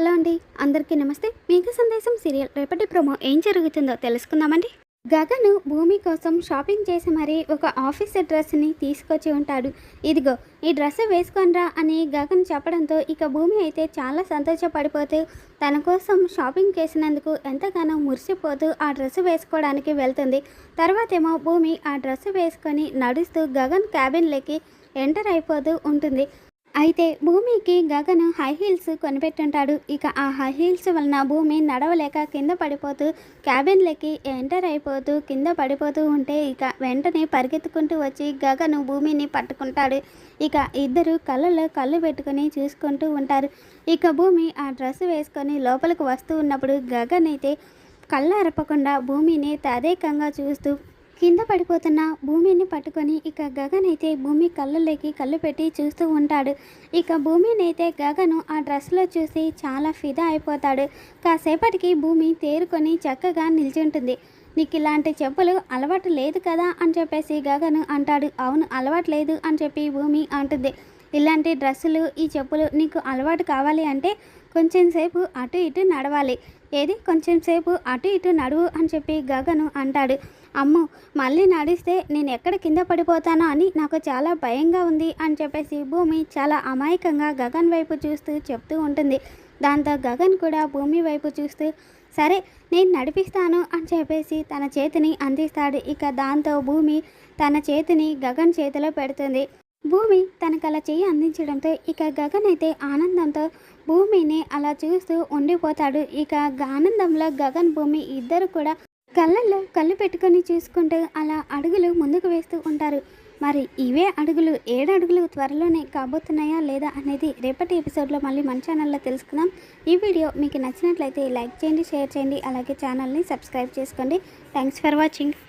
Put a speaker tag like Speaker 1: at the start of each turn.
Speaker 1: Hello అండి. అందరికీ నమస్తే. మీకు సందేశం సీరియల్ రేపటి ప్రోమో ఏం జరుగుతుందో తెలుసుకుందామండి. గగను భూమి కోసం షాపింగ్ చేసి మరీ ఒక ఆఫీసర్ డ్రెస్ని తీసుకొచ్చి ఉంటాడు. ఇదిగో ఈ డ్రెస్ వేసుకొనిరా అని గగన్ చెప్పడంతో ఇక భూమి అయితే చాలా సంతోషపడిపోతూ తన కోసం షాపింగ్ చేసినందుకు ఎంతగానో మురిసిపోతూ ఆ డ్రెస్ వేసుకోవడానికి వెళ్తుంది. తర్వాతేమో భూమి ఆ డ్రెస్ వేసుకొని నడుస్తూ గగన్ క్యాబిన్లోకి ఎంటర్ అయిపోతూ ఉంటుంది. అయితే భూమికి గగన్ హై హీల్స్ కొనిపెట్టుంటాడు. ఇక ఆ హై హీల్స్ వలన భూమి నడవలేక కింద పడిపోతూ క్యాబిన్లకి ఎంటర్ అయిపోతూ కింద పడిపోతూ ఉంటే ఇక వెంటనే పరిగెత్తుకుంటూ వచ్చి గగను భూమిని పట్టుకుంటాడు. ఇక ఇద్దరు కళ్ళలో కళ్ళు పెట్టుకొని చూసుకుంటూ ఉంటారు. ఇక భూమి ఆ డ్రెస్ వేసుకొని లోపలికి వస్తూ ఉన్నప్పుడు గగన్ అయితే కళ్ళు అరపకుండా భూమిని తదేకంగా చూస్తూ కింద పడిపోతున్న భూమిని పట్టుకొని ఇక గగన్ అయితే భూమి కళ్ళలోకి కళ్ళు పెట్టి చూస్తూ ఉంటాడు. ఇక భూమిని అయితే గగను ఆ డ్రెస్లో చూసి చాలా ఫిదా అయిపోతాడు. కాసేపటికి భూమి తేరుకొని చక్కగా నిల్చుంటుంది. నీకు ఇలాంటి చెప్పులు అలవాటు లేదు కదా అని చెప్పేసి గగను అంటాడు. అవును అలవాటు లేదు అని చెప్పి భూమి అంటుంది. ఇలాంటి డ్రెస్సులు ఈ చెప్పులు నీకు అలవాటు కావాలి అంటే కొంచెం సేపు అటు ఇటు నడవాలి. ఏది? కొంచెం సేపు అటు ఇటు నడువు అని చెప్పి గగను అంటాడు. అమ్మో మళ్ళీ నడిస్తే నేను ఎక్కడ కింద పడిపోతానో అని నాకు చాలా భయంగా ఉంది అని చెప్పేసి భూమి చాలా అమాయకంగా గగన్ వైపు చూస్తూ చెప్తూ ఉంటుంది. దాంతో గగన్ కూడా భూమి వైపు చూస్తూ సరే నేను నడిపిస్తాను అని చెప్పేసి తన చేతిని అందిస్తాడు. ఇక దాంతో భూమి తన చేతిని గగన్ చేతిలో పెడుతుంది. భూమి తనకు అలా చేయి అందించడంతో ఇక గగన్ అయితే ఆనందంతో భూమిని అలా చూస్తూ ఉండిపోతాడు. ఇక ఆనందంలో గగన్ భూమి ఇద్దరు కూడా కళ్ళల్లో కళ్ళు పెట్టుకొని చూసుకుంటూ అలా అడుగులు ముందుకు వేస్తూ ఉంటారు. మరి ఇవే అడుగులు ఏడు అడుగులు త్వరలోనే కాబోతున్నాయా లేదా అనేది రేపటి ఎపిసోడ్లో మళ్ళీ మన ఛానల్లో తెలుసుకుందాం. ఈ వీడియో మీకు నచ్చినట్లయితే లైక్ చేయండి షేర్ చేయండి అలాగే ఛానల్ని సబ్స్క్రైబ్ చేసుకోండి. Thanks for watching.